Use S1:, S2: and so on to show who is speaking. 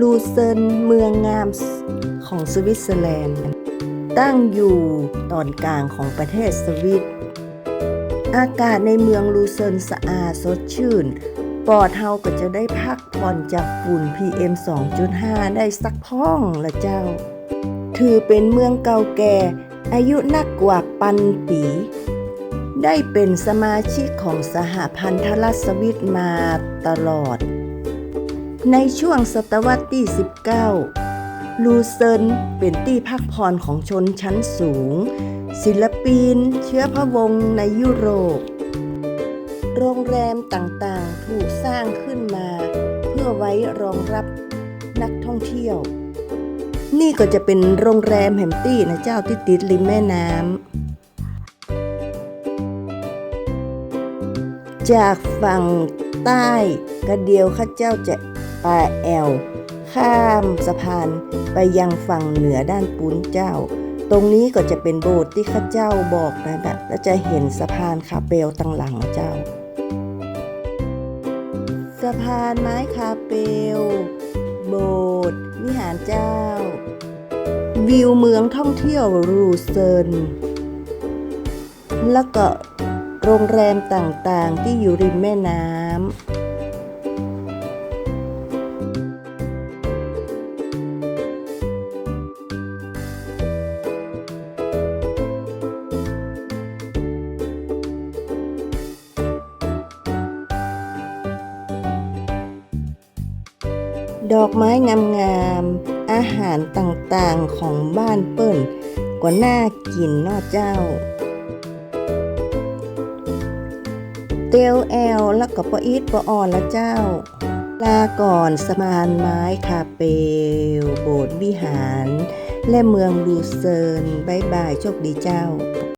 S1: ลูเซินเมืองงามของสวิตเซอร์แลนด์ ตั้งอยู่ตอนกลางของประเทศสวิต อากาศในเมืองลูเซินสะอาดสดชื่น ปอดเฮาก็จะได้พักผ่อนจากฝุ่น PM 2.5 ได้สักพ้องละเจ้า ถือเป็นเมืองเก่าแก่ อายุนักกว่าปันปีได้เป็นสมาชิกของสหพันธรัฐสวิตมาตลอด ในช่วงศตวรรษที่ 19 ลูเซิร์นเป็นที่พักผ่อนของชนชั้นสูง ศิลปิน เชื้อพระวงศ์ในยุโรป โรงแรมต่างๆ ถูกสร้างขึ้นมา เพื่อไว้รองรับนักท่องเที่ยว นี่ก็จะเป็นโรงแรมแฮมตี้นะเจ้าที่ติดริมแม่น้ำ จากฝั่งใต้กระเดียวข้าเจ้าจะ ปาแอล ข้ามสะพานไปยังฝั่งเหนือด้านปุ้นเจ้า ตรงนี้ก็จะเป็นโบสถ์ที่ข้าเจ้าบอกนะนะแล้วจะเห็นสะพานคาเปลตั้งหลังเจ้า สะพานไม้คาเปล โบสถ์วิหารเจ้า วิวเมืองท่องเที่ยวรูเซิน แล้วก็โรงแรมต่างๆที่อยู่ริมแม่น้ำ ดอกไม้งามๆ อาหารต่างๆของบ้านเปิ้นก็น่ากินนอเจ้า เตียวแอลแล้วก็ปออีทปออ่อนละเจ้า ลาก่อนสะพานไม้คาเปลโบสถ์วิหาร และเมืองลูเซิร์นบายบายโชคดีเจ้า